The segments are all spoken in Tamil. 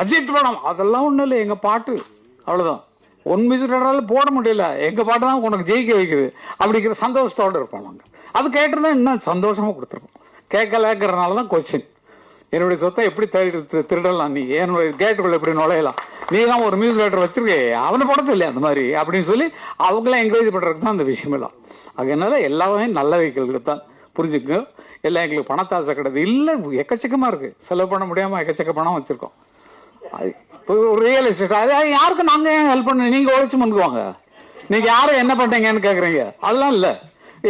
அஜித் படம் அதெல்லாம் ஒன்றும் இல்லை எங்கள் பாட்டு. அவ்வளோதான் ஒன் மியூசிக் போட முடியல. எங்கள் பாட்டு தான் உனக்கு ஜெயிக்க வைக்குது. அப்படிங்கிற சந்தோஷத்தோடு இருப்போம் நாங்கள் அது கேட்டிருந்தா இன்னும் சந்தோஷமாக கொடுத்துருப்போம் கேட்கலங்கிறனால தான் கொஸ்டின் என்னுடைய சொத்தை எப்படி தேடி திருடலாம் நீ? என்னுடைய கேட்டுக்குள்ள எப்படி நுழையலாம்? நீ தான் ஒரு மியூசிக் டேரக்டர் வச்சிருக்கே அவனை போட சொல்லி அந்த மாதிரி. அப்படின்னு சொல்லி அவங்கள என்கரேஜ் பண்ணுறதுக்கு தான் அந்த விஷயமெல்லாம் அதனால எல்லாமே நல்ல வைக்கலுக்கு தான் புரிஞ்சுக்கங்க. எல்லாம் எங்களுக்கு பணத்தாசை கிடையாது. இல்லை எக்கச்சக்கமாக இருக்குது செலவு பண்ண முடியாமல் எக்கச்சக்க பணம் வச்சுருக்கோம். இப்போ ஒரு ரியல் எஸ்டேட் அது யாருக்கும் நாங்கள் ஏன் ஹெல்ப் பண்ண நீங்கள் உழைச்சி பண்ணுவாங்க நீங்கள் யாரும் என்ன பண்ணுறீங்கன்னு கேட்குறீங்க அதெல்லாம் இல்லை.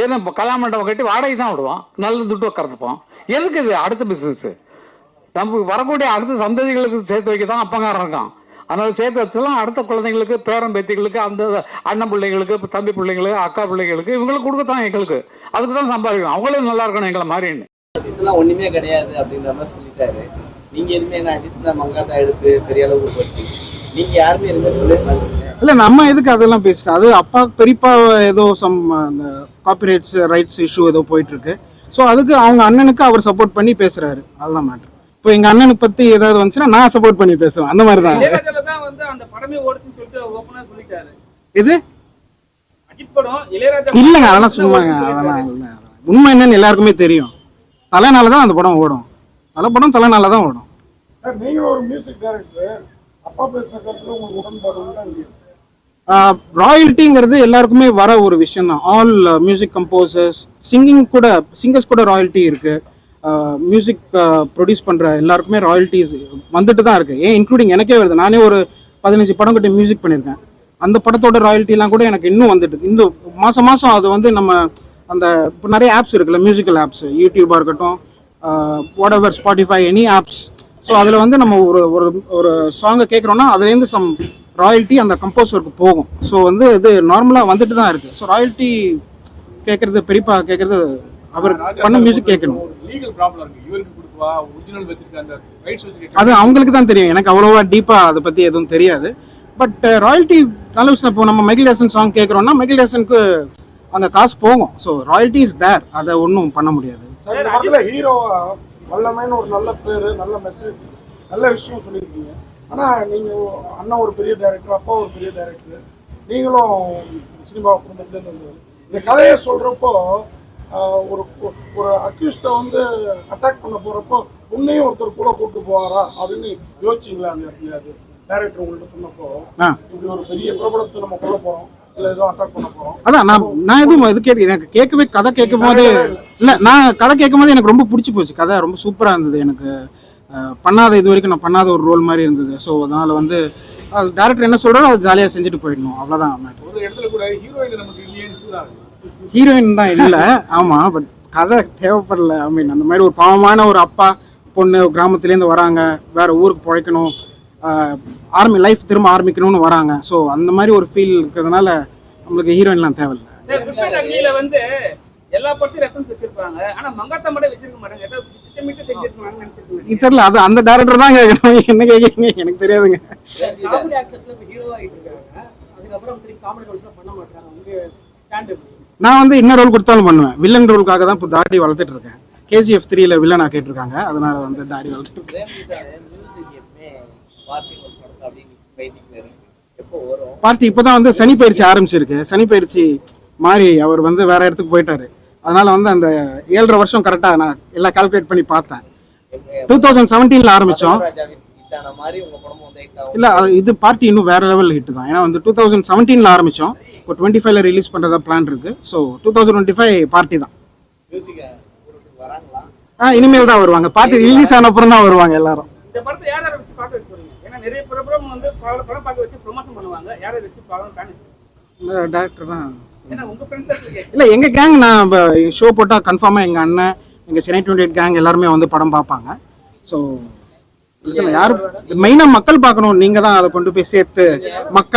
ஏன்னா இப்போ கல்யாண மண்டபம் கட்டி வாடகை தான் விடுவோம். நல்ல துட்டு கறந்துப்போம் எதுக்கு இது அடுத்த பிஸ்னஸ்ஸு நமக்கு வரக்கூடிய அடுத்த சந்ததிகளுக்கு சேர்த்து வைக்க தான் அப்பங்காரன் இருக்கான். அதனால் சேர்த்து வச்சலாம் அடுத்த குழந்தைங்களுக்கு பேரன் பேத்திகளுக்கு அந்த அண்ணன் பிள்ளைங்களுக்கு தம்பி பிள்ளைங்களுக்கு அக்கா பிள்ளைங்களுக்கு இவங்களுக்கு கொடுக்கத்தான் எங்களுக்கு. அதுக்கு தான் சம்பாதிக்கணும். அவங்களும் நல்லா இருக்கணும் எங்களை மாதிரின்னு இதெல்லாம் ஒன்றுமே கிடையாது அப்படின்ற மாதிரி சொல்லிட்டாரு. நீங்க எதுவுமே நான் அஜித் தான் மங்காத்தா எடுத்து பெரிய அளவுக்கு பற்றி நீங்க யாருமே எதுவுமே சொல்லவே மாட்டீங்க இல்ல நம்ம எதுக்கு அதெல்லாம் பேசுறோம் அது அப்பா பெரியப்பா ஏதோ சம் அந்த காப்பிரைட்ஸ் ரைட்ஸ் இஷ்யூ ஏதோ போயிட்டு இருக்கு ஸோ அதுக்கு அவங்க அண்ணனுக்கு அவர் சப்போர்ட் பண்ணி பேசுறாரு. அதுதான் மேட்ரு இப்போ எங்க அண்ணனுக்கு பத்தி ஏதாவது வந்துச்சுன்னா நான் சப்போர்ட் பண்ணி பேசுவேன். அந்த மாதிரி தான் இளையராஜால தான் வந்து அந்த படமே ஓடுச்சுன்னு சொல்லிட்டு ஓப்பனா சொல்லிட்டாரு. இது அஜித் படம் இளையராஜா இல்லைங்க அதெல்லாம் சும்மாங்க அதெல்லாம். உண்மை என்னன்னு எல்லாருக்குமே தெரியும். தலைனால தான் அந்த படம் ஓடும். தலை படம் தலைனால தான் ஓடும் ஒரு மியூசிக் டைரக்டர் அப்பா பேசுற கருத்துல உங்களுக்கு உடன்பாடு? ராயல்ட்டிங்கிறது எல்லாருக்குமே வர ஒரு விஷயம் தான். ஆல் மியூசிக் கம்போசர்ஸ் சிங்கிங் கூட சிங்கர்ஸ் கூட ராயல்ட்டி இருக்கு. மியூசிக் ப்ரொடியூஸ் பண்ற எல்லாருக்குமே ராயல்ட்டிஸ் வந்துட்டு தான் இருக்கு. ஏன் இன்க்ளூடிங் எனக்கே வருது. நானே ஒரு பதினஞ்சு படம் கிட்ட மியூசிக் பண்ணியிருக்கேன். அந்த படத்தோட ராயல்ட்டிலாம் கூட எனக்கு இன்னும் வந்துட்டு. இந்த மாசம் மாசம் அது வந்து நம்ம அந்த இப்போ நிறைய ஆப்ஸ் இருக்குல்ல மியூசிக்கல் ஆப்ஸ் யூடியூபாக இருக்கட்டும் whatever Spotify any apps so அதில் வந்து நம்ம ஒரு ஒரு ஒரு சாங்கை கேட்குறோன்னா அதுலேருந்து சம் ராயல்ட்டி அந்த கம்போசருக்கு போகும். ஸோ வந்து இது நார்மலாக வந்துட்டு தான் இருக்குது ஸோ ராயல்ட்டி கேட்குறது பெரியப்பா கேட்குறது அவர் பண்ண மியூசிக் கேட்கணும் அது அவங்களுக்கு தான் தெரியும். எனக்கு அவ்வளோவா டீப்பாக அதை பற்றி எதுவும் தெரியாது. பட் ராயல்ட்டி நல்ல விஷயம். இப்போ நம்ம மைக்கேல் ஜாக்சன் சாங் கேட்குறோம்னா மைக்கேல் ஜாக்சனுக்கு அந்த காசு போகும். ஸோ ராயல்ட்டி இஸ் தேர் அதை ஒன்றும் பண்ண முடியாது. சார் இந்த படத்துல ஹீரோவா வல்லமைன்னு ஒரு நல்ல பேரு நல்ல மெசேஜ் நல்ல விஷயம் சொல்லியிருக்கீங்க. ஆனா நீங்க அண்ணன் ஒரு பெரிய டைரக்டர் அப்பா ஒரு பெரிய டைரக்டர் நீங்களும் சினிமா குடும்பத்துல இருந்து இந்த கதையை சொல்றப்போ ஆஹ், ஒரு ஒரு அக்யூஸ்ட வந்து அட்டாக் பண்ண போறப்போ உன்னையும் ஒருத்தர் கூட கூட்டு போவாரா அப்படின்னு யோசிச்சிங்களா அந்த இடத்துல? அது டைரக்டர் உங்கள்ட்ட சொன்னப்போ இப்படி ஒரு பெரிய பிரபலத்தை நம்ம கொல்ல போறோம். அதான் நான் நான் எதுவும் இது கேட்க எனக்கு கேட்கவே கதை கேட்கும் போது இல்லை நான் கதை கேட்கும் போது எனக்கு ரொம்ப பிடிச்சி போச்சு. கதை ரொம்ப சூப்பராக இருந்தது. எனக்கு பண்ணாத இது வரைக்கும் நான் பண்ணாத ஒரு ரோல் மாதிரி இருந்தது. ஸோ அதனால வந்து அது டேரக்டர் என்ன சொல்கிறாரோ அது ஜாலியாக செஞ்சுட்டு போயிடணும். அவ்வளோதான் ஹீரோயின் தான் இல்லை. ஆமாம் பட் கதை தேவைப்படல. ஐ மீன் அந்த மாதிரி ஒரு பாவமான ஒரு அப்பா பொண்ணு கிராமத்துலேருந்து வராங்க. வேற ஊருக்கு பிழைக்கணும். ஆர்மி லைஃப் திரும்ப ஆரம்பிக்கணும்னு வராங்க. ஸோ அந்த மாதிரி ஒரு ஃபீல் இருக்கிறதுனால நம்மளுக்கு ஹீரோயின்லாம் தேவையில்லை. வந்து எல்லா படத்தையும் ரெஃபரன்ஸ் வச்சிருப்பாங்க. ஆனா மங்காத்தா மட்டும் வச்சிருக்க மாட்டாங்க. ஏதோ திட்டமிட்டு செஞ்சிருக்காங்கன்னு நினைச்சிருக்கேன். இது தெரியல அது அந்த டேரக்டர் தான் கேட்கணும். என்ன கேட்குறீங்க? எனக்கு தெரியாதுங்க. காமெடி ஆக்டர்ஸ்ல இப்போ ஹீரோ ஆகிட்டு இருக்காங்க. அதுக்கப்புறம் திருப்பி காமெடி ரோல்ஸ்லாம் பண்ண மாட்டாங்க. உங்க ஸ்டாண்ட் நான் வந்து என்ன ரோல் கொடுத்தாலும் பண்ணுவேன். வில்லன் ரோலுக்காக தான் இப்போ தாடி வளர்த்துட்டு இருக்கேன். கேஜிஎஃப் த்ரீல வில்லனா கேட்டிருக்காங்க. அதனால வந்து தாடி வளர்த்துட்டு இருக்கேன். பார்ட்டி இப்போதான் வந்து சனி பயிற்சி ஆரம்பிச்சிருக்கு. சனி பயிற்சி மாறி அவர் வந்து வேற இடத்துக்கு போயிட்டாரு. அதனால வந்து அந்த ஏழரை வருஷம் கரெக்டாக நான் எல்லாம் கால்குலேட் பண்ணி பார்த்தேன். டூ தௌசண்ட் செவன்டீனில் ஆரம்பித்தோம் இல்லை இது பார்ட்டி இன்னும் வேற லெவல் ஹிட் தான். ஏன்னா வந்து டூ தௌசண்ட் செவன்டீனில் ஆரம்பித்தோம் இப்போ டுவெண்ட்டி ஃபைவ்ல ரிலீஸ் பண்ணுறதா பிளான் இருக்கு. So two thousand twenty five party தான் ஆ இனிமேல் தான் வருவாங்க. பார்ட்டி ரிலீஸ் ஆன அப்புறம் தான் வருவாங்க எல்லாரும். நிறைய பிரபலம் வந்து படம் படம் பார்க்க வச்சு ப்ரொமோஷன் பண்ணுவாங்க. யாரை வச்சு பார்க்கணும் பிளான் டேரக்டர் தான். இல்லை எங்கள் கேங் நான் ஷோ போட்டால் கன்ஃபார்மாக எங்கள் அண்ணன் எங்கள் சென்னை டுவெண்ட்டி எயிட் கேங் எல்லாருமே வந்து படம் பார்ப்பாங்க. ஸோ யார் மெயினாக மக்கள் பார்க்கணும். நீங்கள் தான் அதை கொண்டு போய் சேர்த்து மக்கள்